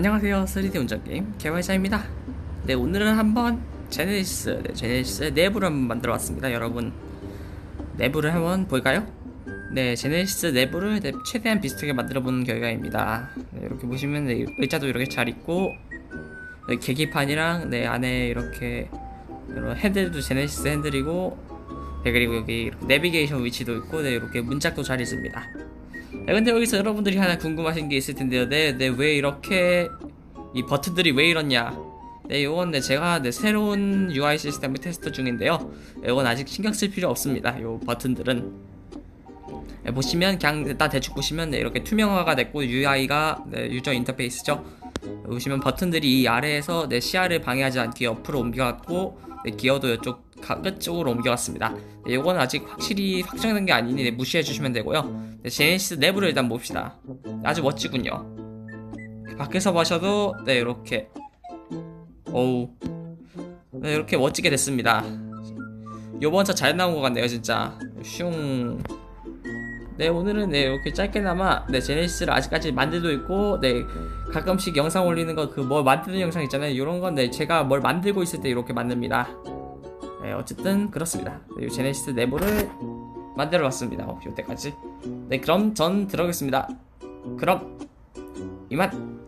안녕하세요. 3D 운전게임 개발자입니다. 네 오늘은 한번 제네시스 네, 제네시스 내부를 한번 만들어 봤습니다 여러분. 내부를 한번 볼까요? 네 제네시스 내부를 네, 최대한 비슷하게 만들어 보는 결과입니다. 네, 이렇게 보시면 네, 의자도 이렇게 잘 있고 네, 계기판이랑 네 안에 이렇게 이런 핸들도 제네시스 핸들이고 네, 그리고 여기 내비게이션 위치도 있고 네, 이렇게 문짝도 잘 있습니다 네, 근데 여기서 여러분들이 하나 궁금하신 게 있을 텐데요. 네, 네, 왜 이렇게 이 버튼들이 왜 이렇냐? 네, 요건 네, 제가 네, 새로운 UI 시스템을 테스트 중인데요. 네, 이건 아직 신경 쓸 필요 없습니다. 요 버튼들은 네, 보시면 그냥 딱 대충 보시면 네, 이렇게 투명화가 됐고 UI가 네, 유저 인터페이스죠. 보시면 버튼들이 이 아래에서 내 시야를 방해하지 않게 옆으로 옮겨갔고 네, 기어도 이쪽 가- 끝 쪽으로 옮겨갔습니다. 네, 요건 아직 확실히 확정된 게 아니니 네, 무시해 주시면 되고요. 네, 제네시스 내부를 일단 봅시다. 아주 멋지군요. 밖에서 보셔도 네 이렇게 어우 네 이렇게 멋지게 됐습니다. 요번 차 잘 나온 것 같네요 진짜 슝. 네 오늘은 네 이렇게 짧게나마 네 제네시스를 아직까지 만들고 있고 네 가끔씩 영상 올리는 거 그 뭐 만드는 영상 있잖아요 이런 건네 제가 뭘 만들고 있을 때 이렇게 만듭니다. 네 어쨌든 그렇습니다. 네, 이 제네시스 내부를 만들어 봤습니다. 어, 요때까지. 네, 그럼 전 들어가겠습니다. 그럼 이만.